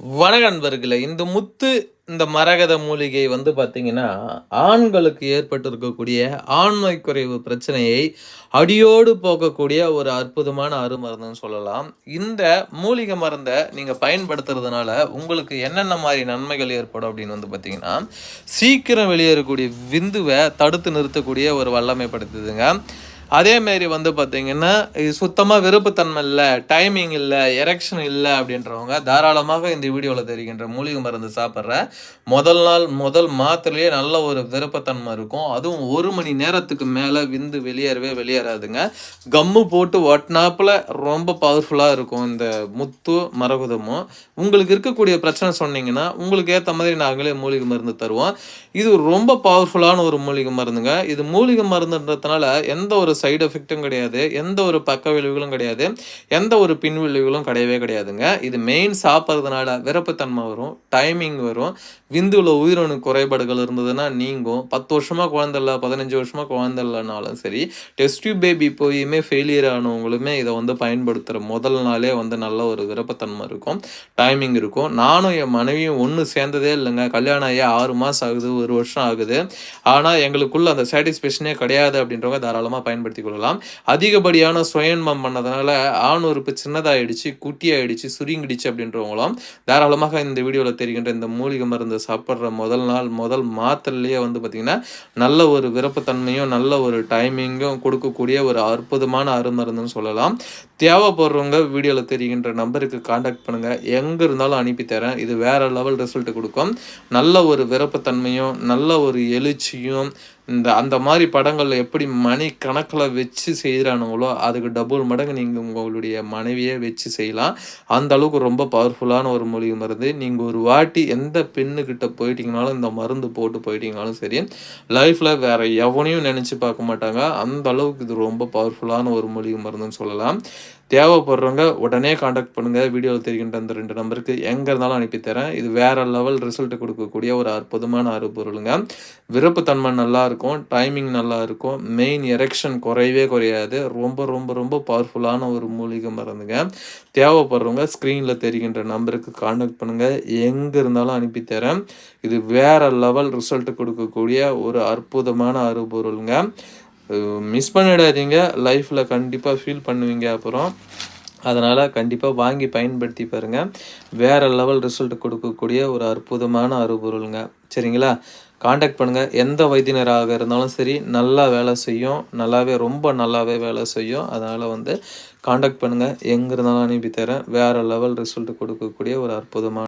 வணக்க நண்பர்களே இந்த முத்து இந்த மரகத மூலிகை வந்து பார்த்தீங்கன்னா ஆண்களுக்கு ஏற்பட்டிருக்கக்கூடிய ஆண்மை குறைவு பிரச்சனையை அடியோடு போக்கக்கூடிய ஒரு அற்புதமான அருமருந்துன்னு சொல்லலாம். இந்த மூலிகை மருந்தை நீங்கள் பயன்படுத்துறதுனால உங்களுக்கு என்னென்ன மாதிரி நன்மைகள் ஏற்படும் அப்படின்னு வந்து பார்த்தீங்கன்னா சீக்கிரம் வெளியேறக்கூடிய விந்துவை தடுத்து நிறுத்தக்கூடிய ஒரு வல்லமை படுத்துதுங்க அதேமாரி வந்து பார்த்தீங்கன்னா இது சுத்தமாக விருப்பத்தன்மை இல்லை டைமிங் இல்லை எரெக்ஷன் இல்லை அப்படின்றவங்க தாராளமாக இந்த வீடியோவில் தெரிகின்ற மூலிகை மருந்து சாப்பிட்ற முதல் நாள் முதல் மாத்திரையே நல்ல ஒரு விருப்பத்தன்மை இருக்கும். அதுவும் ஒரு மணி நேரத்துக்கு மேலே விந்து வெளியேறவே வெளியேறாதுங்க. கம்மு போட்டு ஒட்டினாப்பில் ரொம்ப பவர்ஃபுல்லாக இருக்கும் இந்த முத்து மரகுதமும். உங்களுக்கு இருக்கக்கூடிய பிரச்சனை சொன்னீங்கன்னா உங்களுக்கு ஏற்ற மாதிரி நாங்களே மூலிகை மருந்து தருவோம். இது ரொம்ப பவர்ஃபுல்லான ஒரு மூலிகை மருந்துங்க. இது மூலிகை மருந்துன்றதுனால எந்த ஒரு சைடு எஃபெக்ட்டும் கிடையாது. எந்த ஒரு பக்க விளைவுகளும் கிடையாது. எந்த ஒரு பின் விளைவுகளும் கிடையவே கிடையாதுங்க. இது மெயின் சாப்பிட்றதுனால விருப்பத்தன்மை வரும் டைமிங் வரும். விந்துவில் உயிரணு குறைபாடுகள் இருந்ததுன்னா நீங்கும். பத்து வருஷமாக குழந்தை இல்லை பதினஞ்சு வருஷமாக குழந்தை இல்லைனாலும் சரி டெஸ்ட் பேபி போயுமே ஃபெயிலியர் ஆனவங்களுமே இதை வந்து பயன்படுத்துகிற முதல் நாளே வந்து நல்ல ஒரு விருப்பத்தன்மை இருக்கும். டைமிங் இருக்கும். நானும் என் மனைவியும் ஒன்று சேர்ந்ததே இல்லைங்க. கல்யாணம் ஆகி ஆறு மாதம் ஆகுது ஒரு வருஷம் ஆகுது. ஆனால் எங்களுக்குள்ள அந்த சாட்டிஸ்ஃபேக்ஷனே கிடையாது அப்படின்றவங்க தாராளமாக பயன்படுத்தி கொள்ளலாம். அதிகப்படியான சுயன்மம் பண்ணதுனால ஆண் உறுப்பு சின்னதாகிடுச்சு குட்டியாயிடுச்சு சுருங்கிடுச்சு அப்படின்றவங்களும் தாராளமாக இந்த வீடியோவில் தெரிகின்ற இந்த மூலிகை மருந்து சாப்பிட்ற முதல் நாள் முதல் மாத்திரையிலேயே வந்து பார்த்திங்கன்னா நல்ல ஒரு விருப்பத்தன்மையும் நல்ல ஒரு டைமிங்கும் கொடுக்கக்கூடிய ஒரு அற்புதமான அருமருந்துன்னு சொல்லலாம். தேவைப்படுறவங்க வீடியோவில் தெரிகின்ற நம்பருக்கு காண்டாக்ட் பண்ணுங்கள் எங்கே இருந்தாலும் அனுப்பி தரேன். இது வேறு லெவல் ரிசல்ட் கொடுக்கும். நல்ல ஒரு விருப்பத்தன்மையும் நல்ல ஒரு எழுச்சியும் இந்த அந்த மாதிரி படங்களில் எப்படி மணி கணக்கில் வச்சு செய்கிறானுங்களோ அதுக்கு டபுள் மடங்கு நீங்கள் உங்களுடைய மனைவியை வச்சு செய்யலாம். அந்த அளவுக்கு ரொம்ப பவர்ஃபுல்லான ஒரு மூலிகை மருந்து நீங்கள் ஒரு வாட்டி எந்த பெண்ணுக்கிட்ட போயிட்டீங்கனாலும் இந்த மருந்து போட்டு போயிட்டீங்கனாலும் சரி லைஃப்பில் வேறு எவனையும் நினச்சி பார்க்க மாட்டாங்க. அந்த அளவுக்கு இது ரொம்ப பவர்ஃபுல்லான ஒரு மூலிகை மருந்துன்னு சொல்லலாம். தேவைப்படுறவங்க உடனே காண்டாக்ட் பண்ணுங்கள் வீடியோவில் தெரிகின்ற அந்த ரெண்டு நம்பருக்கு எங்கே இருந்தாலும் அனுப்பித்தரேன். இது வேறு லெவல் ரிசல்ட் கொடுக்கக்கூடிய ஒரு அற்புதமான அறுபொருளுங்க விருப்பத்தன்மை நல்லா இருக்கும். டைமிங் நல்லா இருக்கும். மெயின் எரெக்ஷன் குறையவே குறையாது. ரொம்ப ரொம்ப ரொம்ப பவர்ஃபுல்லான ஒரு மூலிகை மருந்துங்க. தேவைப்படுறவங்க ஸ்க்ரீனில் தெரிகின்ற நம்பருக்கு காண்டாக்ட் பண்ணுங்கள் எங்கே இருந்தாலும் அனுப்பித்தரேன். இது வேறு லெவல் ரிசல்ட் கொடுக்கக்கூடிய ஒரு அற்புதமான அறுபொருளுங்க மிஸ் பண்ணிடாதீங்க. லைஃப்பில் கண்டிப்பாக ஃபீல் பண்ணுவீங்க அப்புறம். அதனால் கண்டிப்பாக வாங்கி பயன்படுத்தி பாருங்கள் வேறு லெவல் ரிசல்ட் கொடுக்கக்கூடிய ஒரு அற்புதமான அறுபொருளுங்க சரிங்களா? காண்டாக்ட் பண்ணுங்கள் எந்த வைத்தியனராக இருந்தாலும் சரி நல்லா வேலை செய்யும். நல்லாவே ரொம்ப நல்லாவே வேலை செய்யும். அதனால் வந்து காண்டாக்ட் பண்ணுங்கள் எங்கே இருந்தாலும் அனுப்பி தரேன். வேறு லெவல் ரிசல்ட் கொடுக்கக்கூடிய ஒரு அற்புதமான